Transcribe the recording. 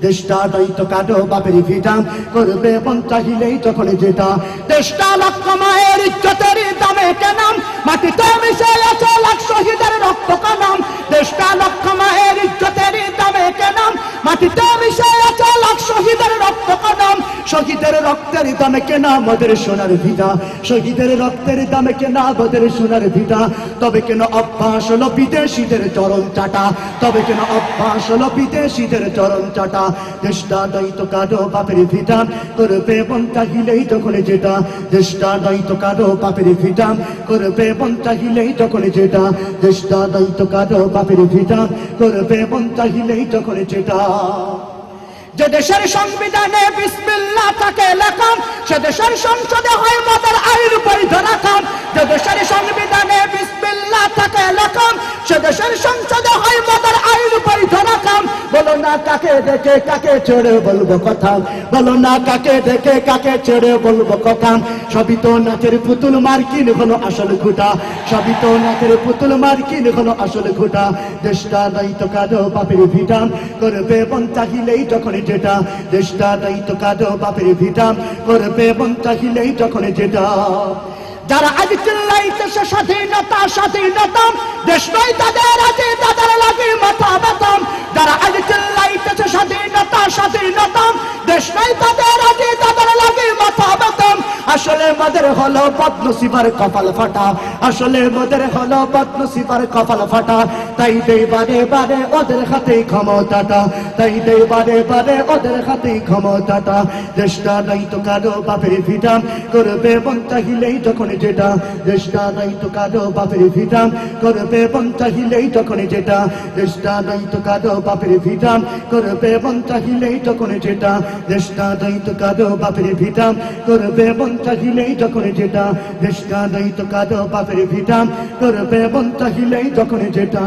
দেশটা দায়িত্ব কাটো বাপের ভিটাম। করবে মন চাহিলেই তখন যেটা। দেশটা লক্ষ মায়ের ইজ্জতের শহীদের রক্তের দামে কেনা মদের সোনার ভিটা। শহীদের রক্তের দামে কেনা মদের সোনার ভিটা। তবে কেন অভ্যাস হলো বিদেশিদের চরণ চাটা? তবে কেন অভ্যাস হলো বিদেশিদের চরণ চাটা? দেশটা দায়িত্ব কাটো বাপের ভিটা। করবে মন চাহিলেই যখন যেটা। দেশটা দায়িত্ব কাটো বাপের ভিটা। করবে মন চাহিলেই যখন যেটা। দেশটা দায়িত্ব কাটো বাপের ভিটা। করবে মন চাহিলেই যখন যেটা। যে দেশের সংবিধানে লেখাম সে দেশের সংসদে হয় মদের আইন বৈধ রাখাম। যে দেশের সংবিধানে বিসমিল্লা থাকে, লেখাম। সে সংসদে হয় রাখাম বলো না কাকে দেখে কাকে ছেড়ে বলব কথা? বলো না কাকে দেখে কাকে ছেড়ে বলব কথা? সবই তো নাচের পুতুল, মার্কিন হলো আসল ঘুটা সবই তো নাচের পুতুল, মার্কিন হলো আসল ঘুটা দেশটা দায়িত্ব কাজো বাপের ভিটাম করবে মন চাহিলেই যখন যেটা। দেশটা দায়িত্ব কাজো বাপের ভিটাম করবে মন চাহিলেই যখন যেটা। যারা আজ চিল্লাইতেছে স্বাধীনতা স্বাধীনতা। দেশ নয় তাদের আছে তাদের লাগে মাথা বেতন যারা আজ স্বাধীনতা দেশ নাই তাদের আছে তাদের লাগে মাথা বেতন আসলে মদের হলো পদ্মশিবার কপাল ফাটা। আসলে মদের হলো পদ্মশিবার কপাল ফাটা। তাই দেই বারে বারে ওদের হাতে ক্ষমতাটা। তাই দেই বারে বারে ওদের হাতে ক্ষমতাটা। দেশটা নাই তো কারও বাপের ভিটাম করবে চাহিলেই যখন যেটা। দেশটা নাই তো কারও বাপের ভিটাম করবে মন চাহিলেই যখন যেটা। দেশটা নাই তো কারও বাপের ভিটাম করবে মন চাহিলেই যখন যেটা। দেশটা নাই তো কারও বাপের ভিটাম করবে মন চাহিলেই যখন যেটা দেশটা নাই তো কারও বাপের ভিটাম করবে মন চাহিলেই যখন যেটা।